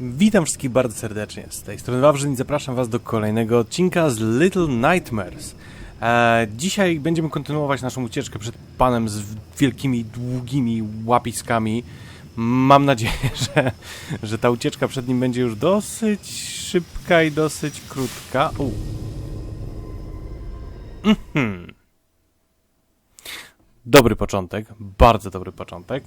Witam wszystkich bardzo serdecznie. Z tej strony Wawrzyn i zapraszam Was do kolejnego odcinka z Little Nightmares. E, dzisiaj będziemy kontynuować naszą ucieczkę przed panem z wielkimi, długimi łapiskami. Mam nadzieję, że, że ta ucieczka przed nim będzie już dosyć szybka i dosyć krótka. Mhm. Dobry początek, bardzo dobry początek.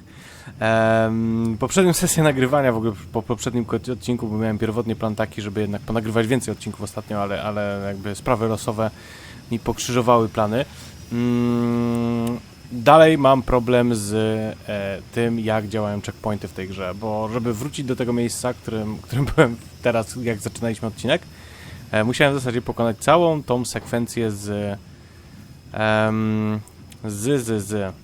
Em, poprzednią sesję nagrywania, w ogóle po poprzednim odcinku, bo miałem pierwotnie plan taki, żeby jednak ponagrywać więcej odcinków ostatnio, ale, ale jakby sprawy losowe mi pokrzyżowały plany. Mm, dalej mam problem z e, tym, jak działają checkpointy w tej grze, bo żeby wrócić do tego miejsca, którym, którym byłem teraz, jak zaczynaliśmy odcinek, e, musiałem w zasadzie pokonać całą tą sekwencję z... em, z, z, z,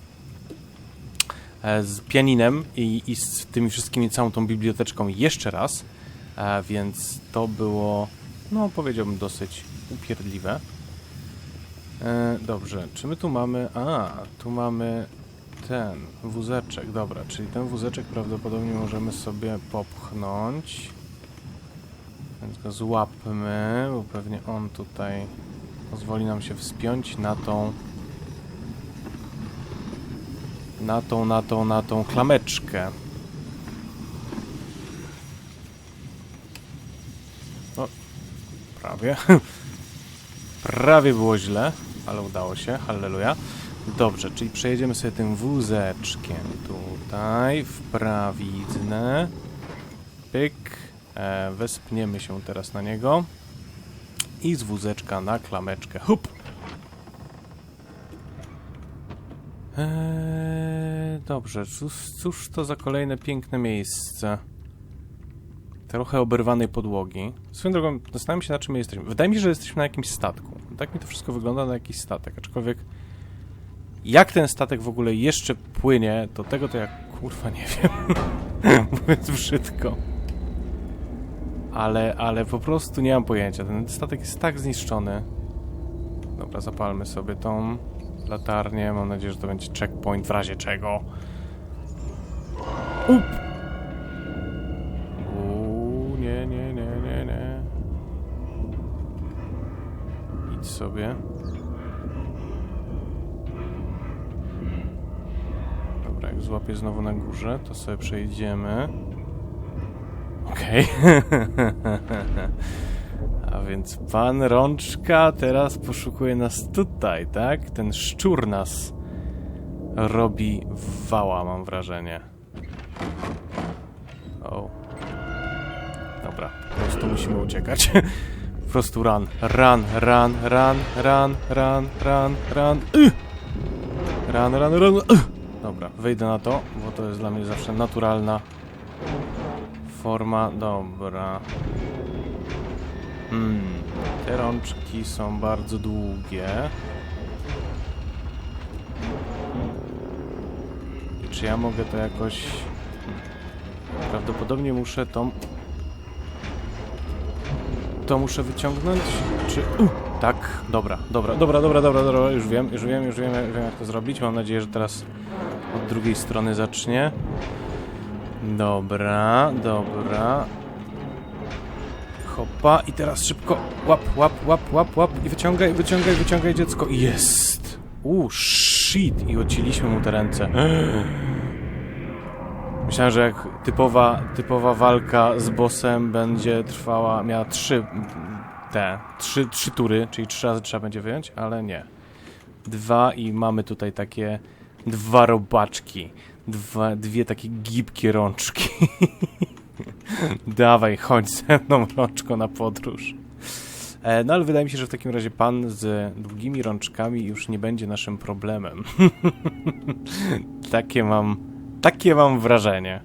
e, z pianinem i, i z tymi wszystkimi, całą tą biblioteczką jeszcze raz, e, więc to było, no powiedziałbym, dosyć upierdliwe. E, dobrze, czy my tu mamy, a, tu mamy ten wózeczek, dobra, czyli ten wózeczek prawdopodobnie możemy sobie popchnąć, więc go złapmy, bo pewnie on tutaj pozwoli nam się wspiąć na tą na tą, na tą, na tą klameczkę. O, prawie. prawie było źle, ale udało się, halleluja. Dobrze, czyli przejedziemy sobie tym wózeczkiem tutaj, w prawiznę. Pyk. E, wespniemy się teraz na niego. I z wózeczka na klameczkę. Hup! Eee, dobrze, cóż, cóż to za kolejne piękne miejsce? Trochę oberwanej podłogi. Swoją drogą, zastanawiam się na czym my jesteśmy. Wydaje mi się, że jesteśmy na jakimś statku. Tak mi to wszystko wygląda na jakiś statek, aczkolwiek jak ten statek w ogóle jeszcze płynie, to tego to ja kurwa nie wiem. Mówiąc brzydko. Ale, ale po prostu nie mam pojęcia. Ten statek jest tak zniszczony. Dobra, zapalmy sobie tą latarnię. Mam nadzieję, że to będzie checkpoint w razie czego. Up! Uuu, nie, nie, nie, nie, nie. Idź sobie. Dobra, jak złapię znowu na górze, to sobie przejdziemy. Okej. A więc pan Rączka teraz poszukuje nas tutaj, tak? Ten szczur nas robi wała, mam wrażenie. O. Dobra, po prostu musimy uciekać. Po prostu run, run, run, run, run, run, run, run. Y! Run, run, run. Y! Dobra, wejdę na to, bo to jest dla mnie zawsze naturalna forma. Dobra. Hmm, te rączki są bardzo długie. Czy ja mogę to jakoś... Prawdopodobnie muszę tą... To muszę wyciągnąć, czy... U, tak, dobra, dobra, dobra, dobra, dobra, dobra, już wiem, już wiem, już wiem, wiem jak to zrobić. Mam nadzieję, że teraz od drugiej strony zacznie. Dobra, dobra. Hopa i teraz szybko łap, łap, łap, łap, łap i wyciągaj, wyciągaj, wyciągaj dziecko. Jest! Uuu, shit! I odcięliśmy mu te ręce. Myślałem, że jak typowa, typowa walka z bossem będzie trwała, miała trzy te, trzy, trzy tury, czyli trzy razy trzeba będzie wyjąć, ale nie. Dwa i mamy tutaj takie dwa robaczki. Dwa, dwie takie gibkie rączki. Dawaj, chodź ze mną rączko na podróż. E, no ale wydaje mi się, że w takim razie pan z długimi rączkami już nie będzie naszym problemem. takie mam, takie mam wrażenie.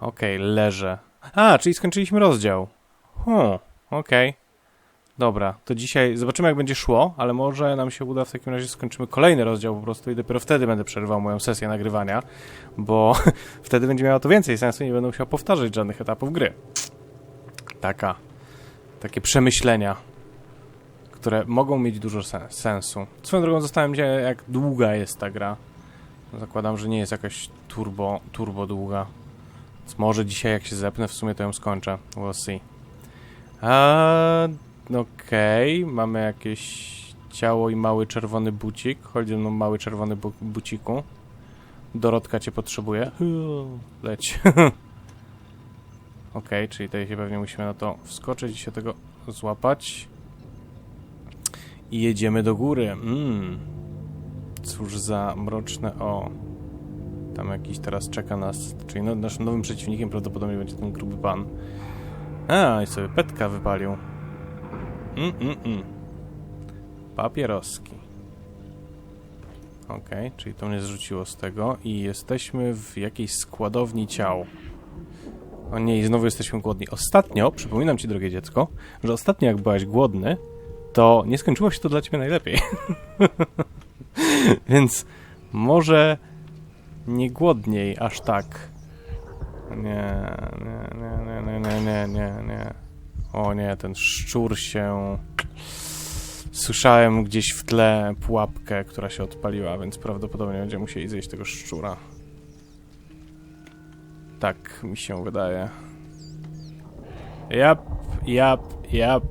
Okej, leżę. A, czyli skończyliśmy rozdział. Hmm, okej. Dobra, to dzisiaj zobaczymy jak będzie szło, ale może nam się uda w takim razie skończymy kolejny rozdział po prostu i dopiero wtedy będę przerywał moją sesję nagrywania, bo wtedy będzie miało to więcej sensu i nie będę musiał powtarzać żadnych etapów gry. Taka, takie przemyślenia, które mogą mieć dużo sen sensu. Swoją drogą zastanawiam się, jak długa jest ta gra. Zakładam, że nie jest jakaś turbo, turbo długa. Więc może dzisiaj, jak się zepnę, w sumie to ją skończę. We'll see. A, Okej, mamy jakieś ciało i mały czerwony bucik. Chodzi o mały czerwony bu buciku. Dorotka cię potrzebuje. Leć. Okej, czyli tutaj się pewnie musimy na to wskoczyć i się tego złapać. I jedziemy do góry. Mm. Cóż za mroczne o. Tam jakiś teraz czeka nas. Czyli no, naszym nowym przeciwnikiem prawdopodobnie będzie ten gruby pan. A, i sobie petka wypalił. Mm, mm, mm. Papieroski. Okej, czyli to mnie zrzuciło z tego i jesteśmy w jakiejś składowni ciał. O nie, i znowu jesteśmy głodni. Ostatnio, przypominam ci, drogie dziecko, że ostatnio jak byłaś głodny, to nie skończyło się to dla ciebie najlepiej. Więc może nie głodniej aż tak. Nie, nie, nie, nie, nie, nie, nie, nie. O nie, ten szczur się... Słyszałem gdzieś w tle pułapkę, która się odpaliła, więc prawdopodobnie będziemy musieli zjeść tego szczura. Tak mi się wydaje. Jap, jap, jap.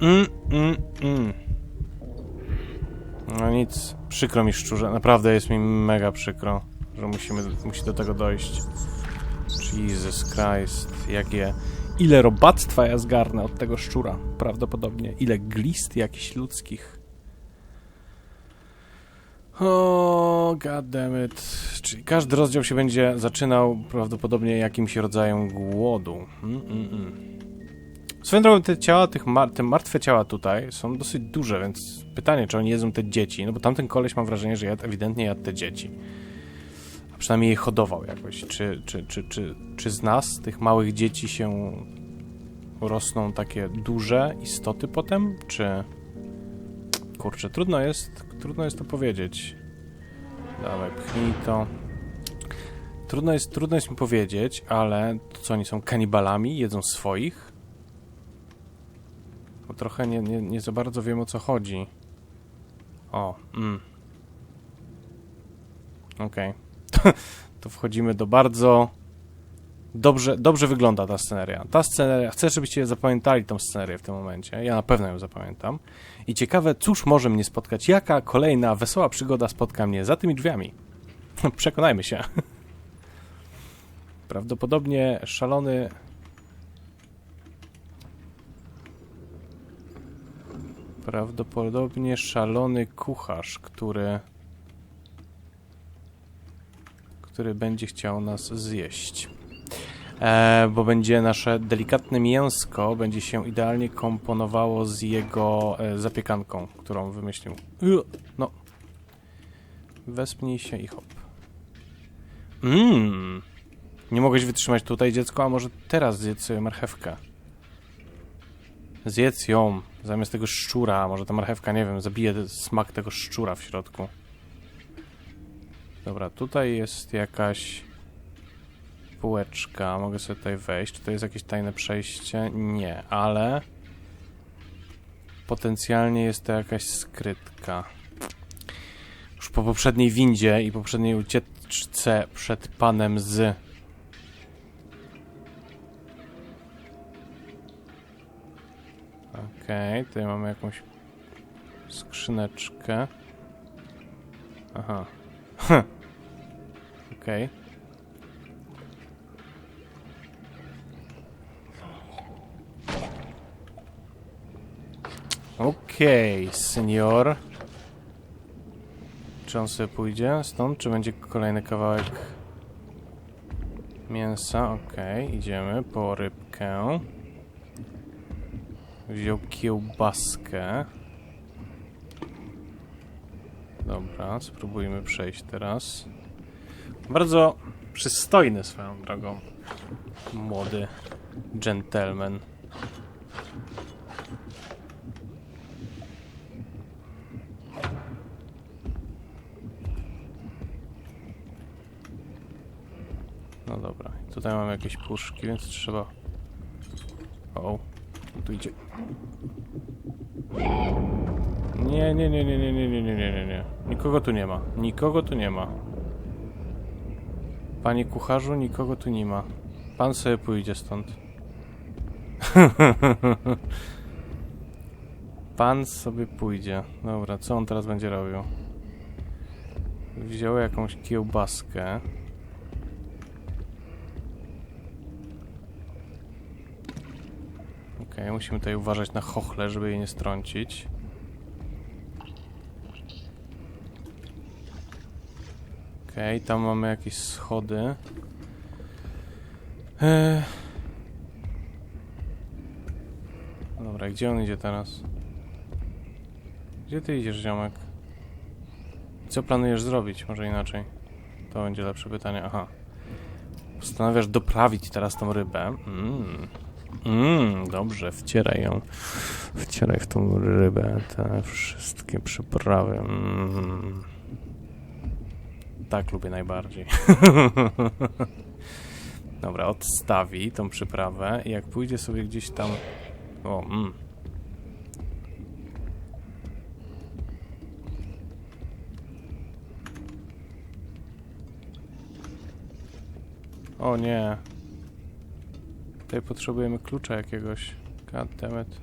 Mm, mm, mm. No nic, przykro mi szczurze, naprawdę jest mi mega przykro, że musimy, musi do tego dojść. Jesus Christ, jakie... Ile robactwa ja zgarnę od tego szczura, prawdopodobnie. Ile glist jakichś ludzkich. O, goddammit. Czyli każdy rozdział się będzie zaczynał prawdopodobnie jakimś rodzajem głodu. Mm, mm, mm. Swoją drogą te ciała, tych mar te martwe ciała tutaj są dosyć duże, więc pytanie, czy oni jedzą te dzieci, no bo tamten koleś mam wrażenie, że jadł, ewidentnie jadł te dzieci. Przynajmniej je hodował jakoś. Czy, czy, czy, czy, czy z nas, tych małych dzieci się rosną takie duże istoty potem, czy... Kurczę, trudno jest, trudno jest to powiedzieć. Dawaj, pchnij to. Trudno jest, trudno jest mi powiedzieć, ale to co, oni są kanibalami? Jedzą swoich? Bo trochę nie, nie, nie za bardzo wiem o co chodzi. O, mm. Okej. to wchodzimy do bardzo... Dobrze, dobrze wygląda ta sceneria. Ta sceneria, chcę, żebyście zapamiętali tą scenerię w tym momencie. Ja na pewno ją zapamiętam. I ciekawe, cóż może mnie spotkać, jaka kolejna wesoła przygoda spotka mnie za tymi drzwiami. Przekonajmy się. Prawdopodobnie szalony... Prawdopodobnie szalony kucharz, który... który będzie chciał nas zjeść. E, bo będzie nasze delikatne mięsko będzie się idealnie komponowało z jego e, zapiekanką, którą wymyślił. No. Wespnij się i hop. Mmm. Nie mogłeś wytrzymać tutaj, dziecko, a może teraz zjedz sobie marchewkę. Zjedz ją, zamiast tego szczura. Może ta marchewka, nie wiem, zabije smak tego szczura w środku. Dobra, tutaj jest jakaś półeczka. Mogę sobie tutaj wejść. Czy to jest jakieś tajne przejście? Nie, ale potencjalnie jest to jakaś skrytka. Już po poprzedniej windzie i poprzedniej ucieczce przed panem z... Okej, okay, tutaj mamy jakąś skrzyneczkę. Aha. Okej. Okay. Okej, okay, senior. Czy on sobie pójdzie stąd, czy będzie kolejny kawałek mięsa? Okej, okay, idziemy po rybkę. Wziął kiełbaskę. Spróbujmy przejść teraz. Bardzo przystojny swoją drogą. Młody gentleman. No dobra, tutaj mamy jakieś puszki, więc trzeba... O, tu idzie. Nie, nie, nie, nie, nie, nie, nie, nie, nie, nie, nie. Nikogo tu nie ma. Nikogo tu nie ma. Panie kucharzu, nikogo tu nie ma. Pan sobie pójdzie stąd. Pan sobie pójdzie. Dobra, co on teraz będzie robił? Wziął jakąś kiełbaskę. Okej, musimy tutaj uważać na chochle, żeby jej nie strącić. Okej, tam mamy jakieś schody. Eee. Dobra, gdzie on idzie teraz? Gdzie ty idziesz, ziomek? Co planujesz zrobić? Może inaczej. To będzie lepsze pytanie. Aha. Postanawiasz doprawić teraz tą rybę. Mmm. Mmm, dobrze, wcieraj ją. Wcieraj w tą rybę te wszystkie przyprawy. Mm. Tak lubię najbardziej. Dobra, odstawi tą przyprawę i jak pójdzie sobie gdzieś tam... O, mm. O nie. Tutaj potrzebujemy klucza jakiegoś. God damn it.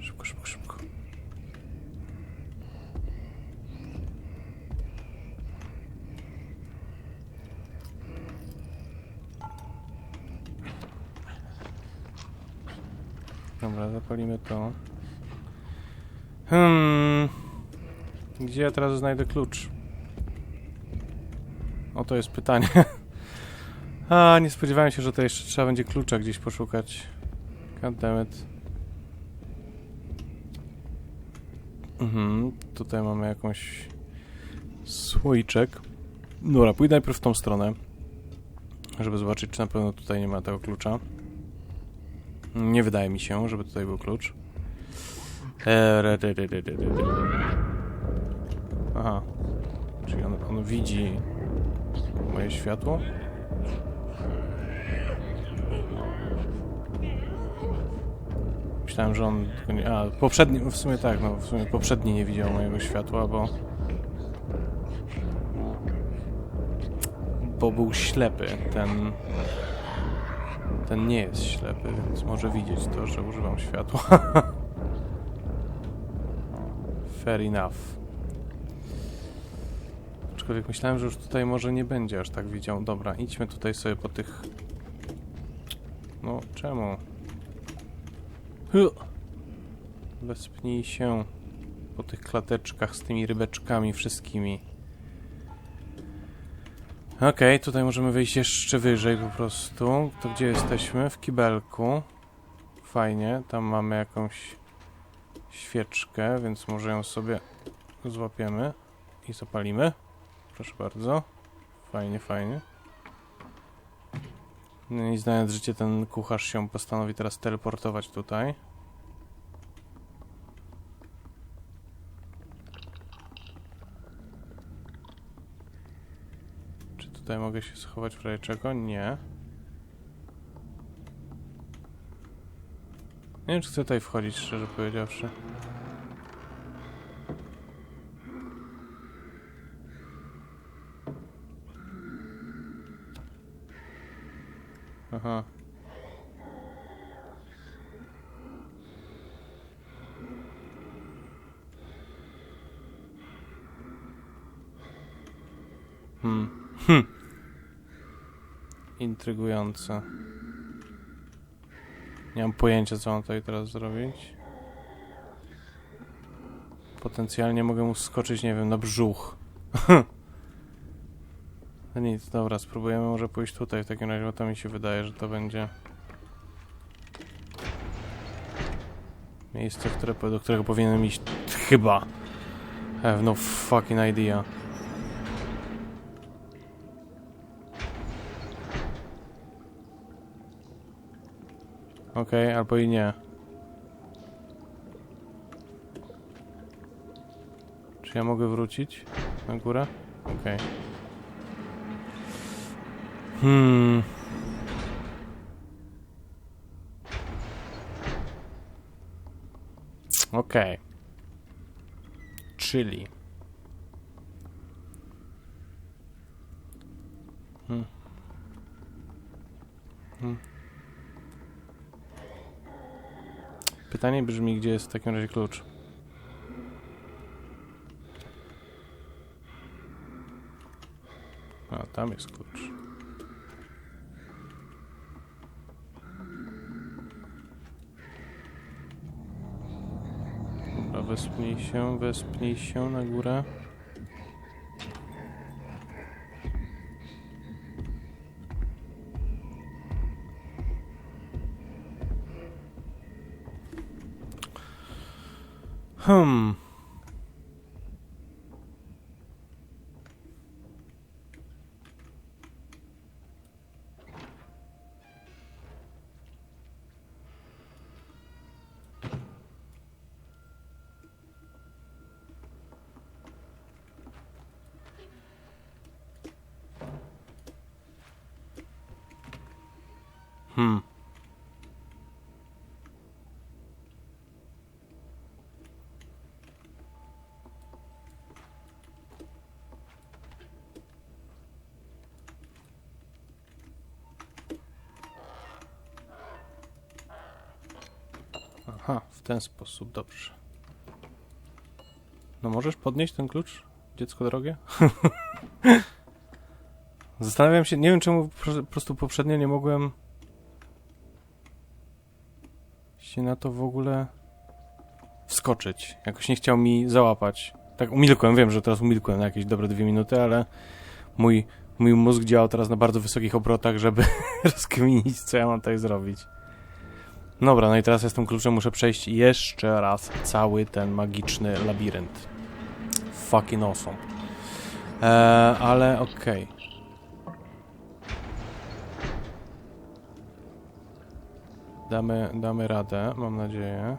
Szybko, szybko, szybko. Dobra, zapalimy to. Hmm. Gdzie ja teraz znajdę klucz? To jest pytanie. A, nie spodziewałem się, że to jeszcze trzeba będzie klucza gdzieś poszukać. Goddammit. Mhm, tutaj mamy jakąś słoiczek. Dobra, pójdę najpierw w tą stronę, żeby zobaczyć, czy na pewno tutaj nie ma tego klucza. Nie wydaje mi się, żeby tutaj był klucz. Re. Aha. Czyli on, on widzi moje światło? Myślałem, że on. A, poprzedni... W sumie tak, no w sumie poprzedni nie widział mojego światła, bo... Bo był ślepy. Ten... Ten nie jest ślepy, więc może widzieć to, że używam światła. Fair enough. Aczkolwiek myślałem, że już tutaj może nie będzie aż tak widział. Dobra, idźmy tutaj sobie po tych... No, czemu? Wespnij się po tych klateczkach z tymi rybeczkami wszystkimi. Okej, tutaj możemy wejść jeszcze wyżej po prostu. To gdzie jesteśmy? W kibelku. Fajnie, tam mamy jakąś świeczkę, więc może ją sobie złapiemy i zapalimy. Proszę bardzo. Fajnie, fajnie. No i znając życie, ten kucharz się postanowi teraz teleportować tutaj. Czy tutaj mogę się schować w razie czego? Nie. Nie wiem, czy chcę tutaj wchodzić, szczerze powiedziawszy. Aha. Hmm. Hm. Intrygujące. Nie mam pojęcia, co mam tutaj teraz zrobić. Potencjalnie mogę mu skoczyć, nie wiem, na brzuch. No nic, dobra, spróbujemy może pójść tutaj w takim razie, bo to mi się wydaje, że to będzie miejsce, które, do którego powinienem iść chyba. I have no fucking idea. Okej, okay, albo i nie. Czy ja mogę wrócić na górę? Okej. Okay. Hmm. Okej. Okay. Czyli Pytanie brzmi, gdzie jest w takim razie klucz? A, tam jest klucz. Dobra, wespnij się, wespnij się na górę. Hmm. Hmm. W ten sposób, dobrze. No możesz podnieść ten klucz, dziecko drogie? Zastanawiam się, nie wiem czemu po prostu poprzednio nie mogłem się na to w ogóle wskoczyć. Jakoś nie chciał mi załapać. Tak umilkłem, wiem, że teraz umilkłem na jakieś dobre dwie minuty, ale mój, mój mózg działał teraz na bardzo wysokich obrotach, żeby rozkminić, co ja mam tutaj zrobić. Dobra, no i teraz tym kluczem muszę przejść jeszcze raz cały ten magiczny labirynt. Fucking awesome. Eee, ale okej. Damy, damy radę, mam nadzieję.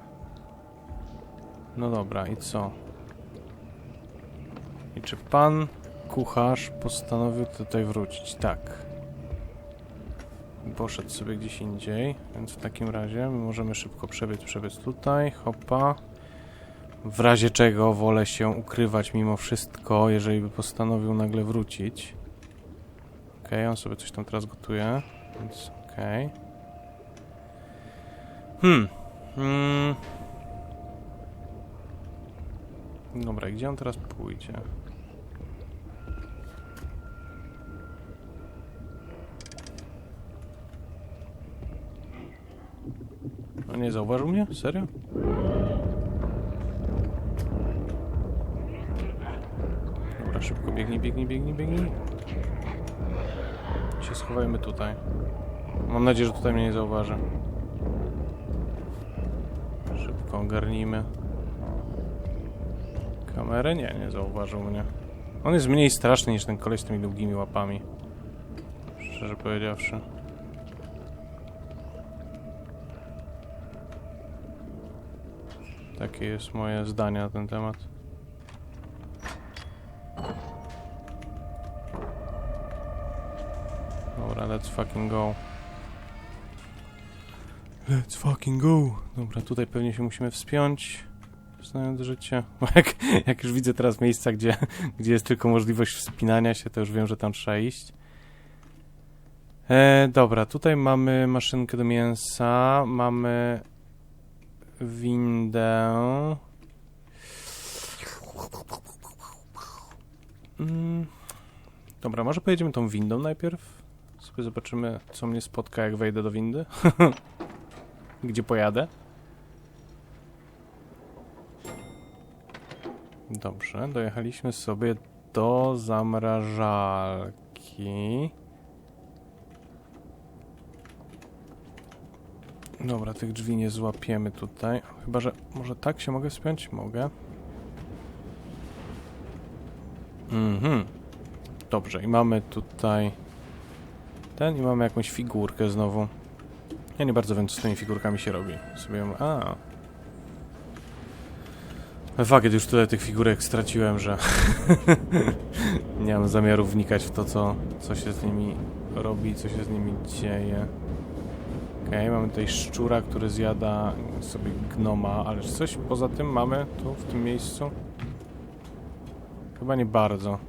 No dobra, i co? I czy pan kucharz postanowił tutaj wrócić? Tak. Poszedł sobie gdzieś indziej, więc w takim razie my możemy szybko przebiec, przebiec tutaj, hopa. W razie czego wolę się ukrywać mimo wszystko, jeżeli by postanowił nagle wrócić. Okej, on sobie coś tam teraz gotuje, więc okej. Hmm. Mm. Dobra, gdzie on teraz pójdzie? Nie zauważył mnie? Serio? Dobra, szybko biegnij, biegnij, biegnij, biegnij. Się schowajmy tutaj. Mam nadzieję, że tutaj mnie nie zauważy. Szybko ogarnijmy. Kamerę? Nie, nie zauważył mnie. On jest mniej straszny niż ten koleś z tymi długimi łapami. Szczerze powiedziawszy. Takie jest moje zdanie na ten temat. Dobra, let's fucking go. Let's fucking go. Dobra, tutaj pewnie się musimy wspiąć. Znając życie. Bo Jak, jak już widzę teraz miejsca, gdzie, gdzie jest tylko możliwość wspinania się, to już wiem, że tam trzeba iść. E, dobra, tutaj mamy maszynkę do mięsa, mamy windę. Mm, dobra, może pojedziemy tą windą najpierw? Sobie zobaczymy, co mnie spotka, jak wejdę do windy. Gdzie pojadę? Dobrze, dojechaliśmy sobie do zamrażalki. Dobra, tych drzwi nie złapiemy tutaj. Chyba, że może tak się mogę spiąć? Mogę. Mhm. Dobrze, i mamy tutaj ten i mamy jakąś figurkę znowu. Ja nie bardzo wiem, co z tymi figurkami się robi. Sobie. A. Fakt, już tyle tych figurek straciłem, że nie mam zamiaru wnikać w to, co, co się z nimi robi, co się z nimi dzieje. Okej, mamy tutaj szczura, który zjada sobie gnoma, ale czy coś poza tym mamy tu, w tym miejscu? Chyba nie bardzo,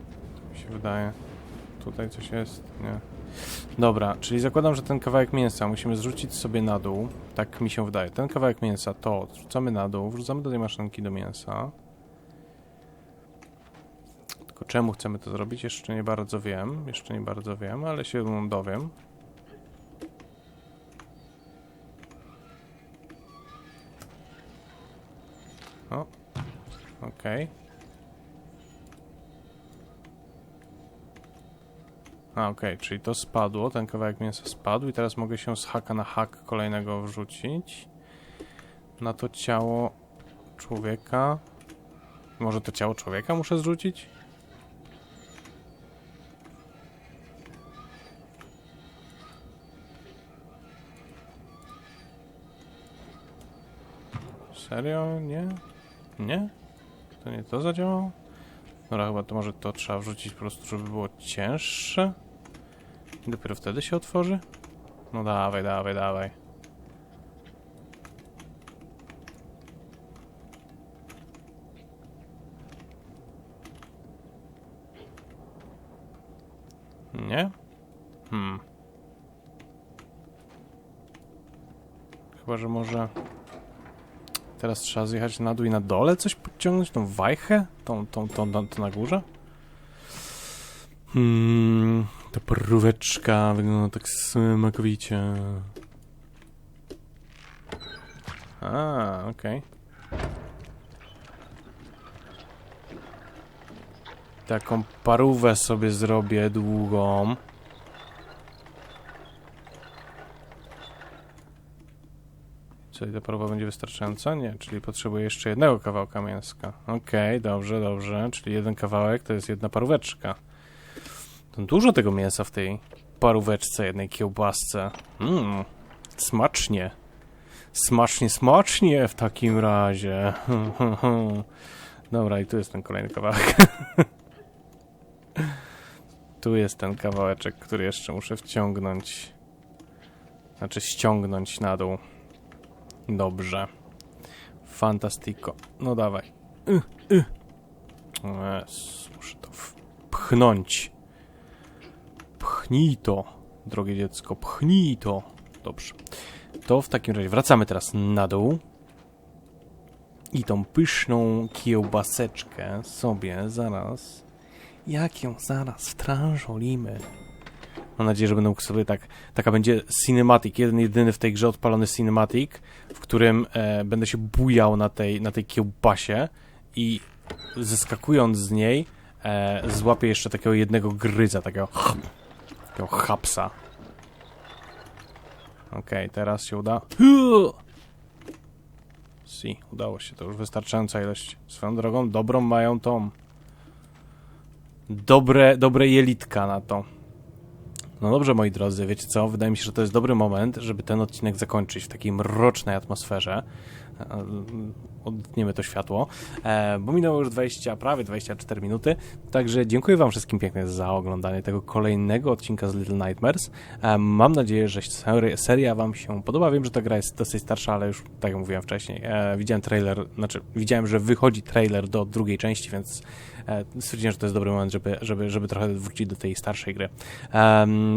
mi się wydaje. Tutaj coś jest? Nie. Dobra, czyli zakładam, że ten kawałek mięsa musimy zrzucić sobie na dół. Tak mi się wydaje. Ten kawałek mięsa to zrzucamy na dół, wrzucamy do tej maszynki do mięsa. Tylko czemu chcemy to zrobić? Jeszcze nie bardzo wiem. Jeszcze nie bardzo wiem, ale się dowiem. O, okej. A, okej, czyli to spadło, ten kawałek mięsa spadł i teraz mogę się z haka na hak kolejnego wrzucić. Na to ciało człowieka. Może to ciało człowieka muszę zrzucić? Serio? Nie? Nie? To nie to zadziałało? Dobra, chyba to może to trzeba wrzucić po prostu, żeby było cięższe. I dopiero wtedy się otworzy? No dawaj, dawaj, dawaj. Nie? Hmm. Chyba, że może... Teraz trzeba zjechać na dół i na dole coś podciągnąć? Tą wajchę? Tą, tą, tą, tą, tą na górze? Hmm, ta paróweczka wygląda tak smakowicie. A, okej. Taką parówę sobie zrobię długą. Czyli ta paruwa będzie wystarczająca? Nie, czyli potrzebuję jeszcze jednego kawałka mięska. Okej, dobrze, dobrze. Czyli jeden kawałek to jest jedna paróweczka. To dużo tego mięsa w tej paróweczce, jednej kiełbasce. Mmm, smacznie. Smacznie, smacznie w takim razie. Dobra, i tu jest ten kolejny kawałek. tu jest ten kawałeczek, który jeszcze muszę wciągnąć. Znaczy ściągnąć na dół. Dobrze. Fantastico. No dawaj. Y, y. Muszę to wpchnąć. Pchnij to, drogie dziecko, pchnij to. Dobrze. To w takim razie wracamy teraz na dół. I tą pyszną kiełbaseczkę sobie zaraz... Jak ją zaraz wtrążolimy. Mam nadzieję, że mógł sobie tak... Taka będzie cinematic, jeden jedyny w tej grze odpalony cinematic, w którym e, będę się bujał na tej, na tej kiełbasie i zeskakując z niej e, złapię jeszcze takiego jednego gryza, takiego takiego hapsa. Okej, teraz się uda. Si, udało się, to już wystarczająca ilość. Swoją drogą, dobrą mają tą. Dobre, dobre jelitka na to. No dobrze, moi drodzy, wiecie co? Wydaje mi się, że to jest dobry moment, żeby ten odcinek zakończyć w takiej mrocznej atmosferze. E, Odetniemy to światło, e, bo minęło już 20, prawie 24 minuty. Także dziękuję Wam wszystkim pięknie za oglądanie tego kolejnego odcinka z Little Nightmares. E, Mam nadzieję, że seria, Wam się podoba. Wiem, że ta gra jest dosyć starsza, ale już tak jak mówiłem wcześniej, widziałem trailer, znaczy widziałem, że wychodzi trailer do drugiej części, więc stwierdziłem, że to jest dobry moment, żeby, żeby, żeby trochę wrócić do tej starszej gry.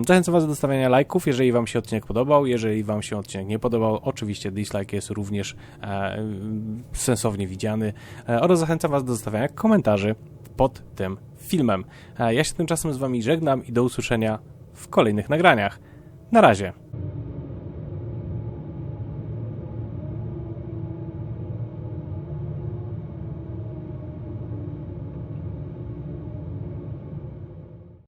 Zachęcam Was do dostawiania lajków, jeżeli Wam się odcinek podobał. Jeżeli Wam się odcinek nie podobał, oczywiście dislike jest również sensownie widziany. E, oraz zachęcam Was do zostawiania komentarzy pod tym filmem. E, ja się tymczasem z Wami żegnam i do usłyszenia w kolejnych nagraniach. Na razie.